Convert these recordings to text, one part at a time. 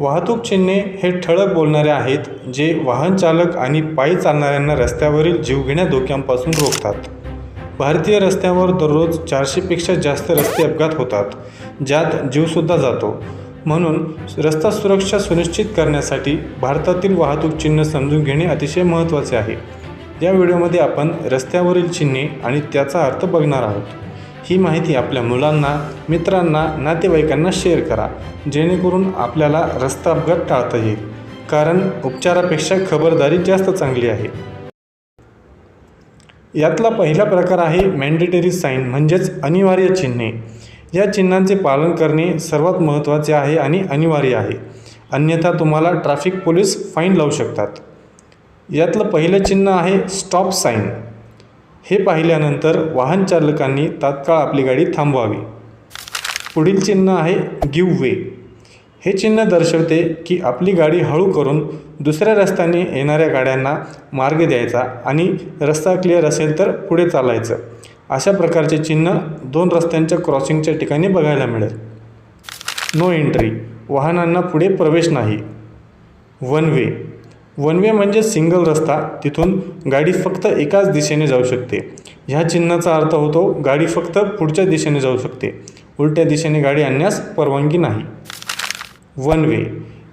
वाहतूक चिन्हे हे ठळक बोलणारे आहेत जे वाहन चालक आणि पायी चालणाऱ्यांना रस्त्यावरील जीवघेण्या धोक्यांपासून रोखतात. भारतीय रस्त्यावर दररोज चारशेपेक्षा जास्त रस्ते अपघात होतात ज्यात जीवसुद्धा जातो. म्हणून रस्ता सुरक्षा सुनिश्चित करण्यासाठी भारतातील वाहतूक चिन्ह समजून घेणे अतिशय महत्त्वाचे आहे. या व्हिडिओमध्ये आपण रस्त्यावरील चिन्हे आणि त्याचा अर्थ बघणार आहोत. ही माहिती आपल्या मुलांना मित्रांना नातेवाईकांना शेअर करा जेणेकरून आपल्याला रस्ता अपघात टाळता येईल. कारण उपचारापेक्षा खबरदारी जास्त चांगली आहे. यातला पहिला प्रकार आहे मॅन्डेटरी साईन म्हणजेच अनिवार्य चिन्हे. या चिन्हांचे पालन करणे सर्वात महत्त्वाचे आहे आणि अनिवार्य आहे. अन्यथा तुम्हाला ट्रॅफिक पोलीस फाईन लावू शकतात. यातलं पहिलं चिन्ह आहे स्टॉप साईन हे पाहिल्यानंतर वाहन चालकांनी तात्काळ आपली गाडी थांबवावी. पुढील चिन्ह आहे गिव वे हे चिन्ह दर्शवते की आपली गाडी हळू करून दुसऱ्या रस्त्याने येणाऱ्या गाड्यांना मार्ग द्यायचा आणि रस्ता क्लिअर असेल तर पुढे चालायचं. अशा प्रकारचे चिन्ह दोन रस्त्यांच्या क्रॉसिंगच्या ठिकाणी बघायला मिळेल. नो एंट्री वाहनांना पुढे प्रवेश नाही. वन वे वन वे म्हणजे सिंगल रस्ता. तिथून गाडी फक्त एकाच दिशेने जाऊ शकते. ह्या चिन्हाचा अर्थ होतो गाडी फक्त पुढच्या दिशेने जाऊ शकते. उलट्या दिशेने गाडी आणण्यास परवानगी नाही. वन वे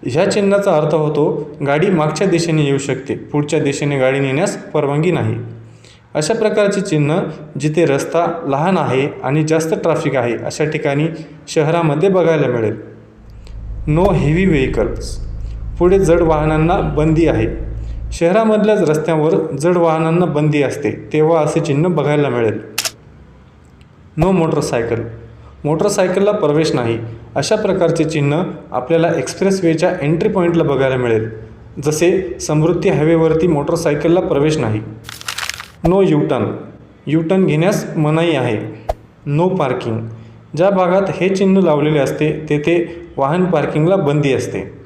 ह्या चिन्हाचा अर्थ होतो गाडी मागच्या दिशेने येऊ शकते. पुढच्या दिशेने गाडी नेण्यास परवानगी नाही. अशा प्रकारचे चिन्ह जिथे रस्ता लहान आहे आणि जास्त ट्रॅफिक आहे अशा ठिकाणी शहरामध्ये बघायला मिळेल. नो हेवी व्हेकल्स पुढे जड वाहनांना बंदी आहे. शहरामधल्याच रस्त्यांवर जड वाहनांना बंदी असते तेव्हा असे चिन्ह बघायला मिळेल. नो मोटरसायकल मोटरसायकलला प्रवेश नाही. अशा प्रकारचे चिन्ह आपल्याला एक्सप्रेसवेच्या एंट्री पॉईंटला बघायला मिळेल. जसे समृद्धी हायवेवरती मोटरसायकलला प्रवेश नाही. नो युटर्न युटर्न घेण्यास मनाई आहे. नो पार्किंग ज्या भागात हे चिन्ह लावलेले असते तेथे वाहन पार्किंगला बंदी असते.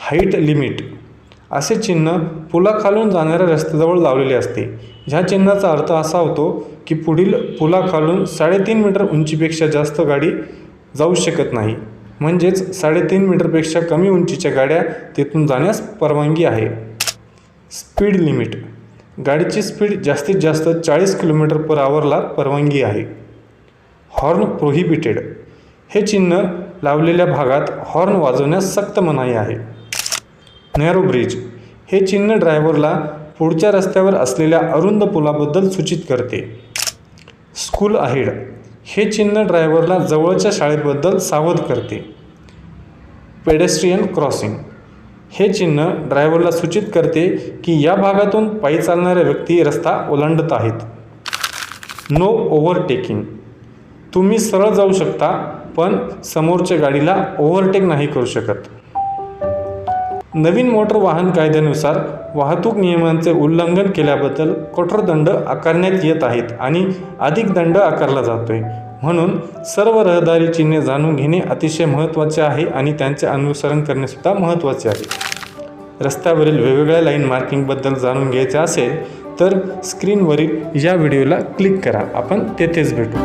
हाईट लिमिट असे चिन्ह पुलाखालून जाणाऱ्या रस्त्याजवळ लावलेले असते. ह्या चिन्हाचा अर्थ असा होतो की पुढील पुलाखालून साडेतीन मीटर उंचीपेक्षा जास्त गाडी जाऊ शकत नाही. म्हणजेच साडेतीन मीटरपेक्षा कमी उंचीच्या गाड्या तिथून जाण्यास परवानगी आहे. Speed limit. गाडीची स्पीड जास्तीत जास्त चाळीस किलोमीटर पर आवरला परवानगी आहे. Horn prohibited. हे चिन्ह लावलेल्या भागात हॉर्न वाजवण्यास सक्त मनाई आहे. नॅरो ब्रिज हे चिन्ह ड्रायव्हरला पुढच्या रस्त्यावर असलेल्या अरुंद पुलाबद्दल सूचित करते. स्कूल आहेड हे चिन्ह ड्रायव्हरला जवळच्या शाळेबद्दल सावध करते. पेडेस्ट्रियन क्रॉसिंग हे चिन्ह ड्रायव्हरला सूचित करते की या भागातून पायी चालणाऱ्या व्यक्ती रस्ता ओलांडत आहेत. No overtaking. तुम्ही सरळ जाऊ शकता पण समोरच्या गाडीला ओव्हरटेक नाही करू शकत. नवीन मोटर वाहन कायद्यानुसार वाहतूक नियमांचे उल्लंघन केल्याबद्दल कठोर दंड आकारण्यात येत आहेत आणि अधिक दंड आकारला जातोय. म्हणून सर्व रहदारी चिन्हे जाणून घेणे अतिशय महत्त्वाचे आहे आणि त्यांचे अनुसरण करणेसुद्धा महत्त्वाचे आहे. रस्त्यावरील वेगवेगळ्या लाईन मार्किंगबद्दल जाणून घ्यायचे असेल तर स्क्रीनवरील या व्हिडिओला क्लिक करा. आपण तेथेच भेटू.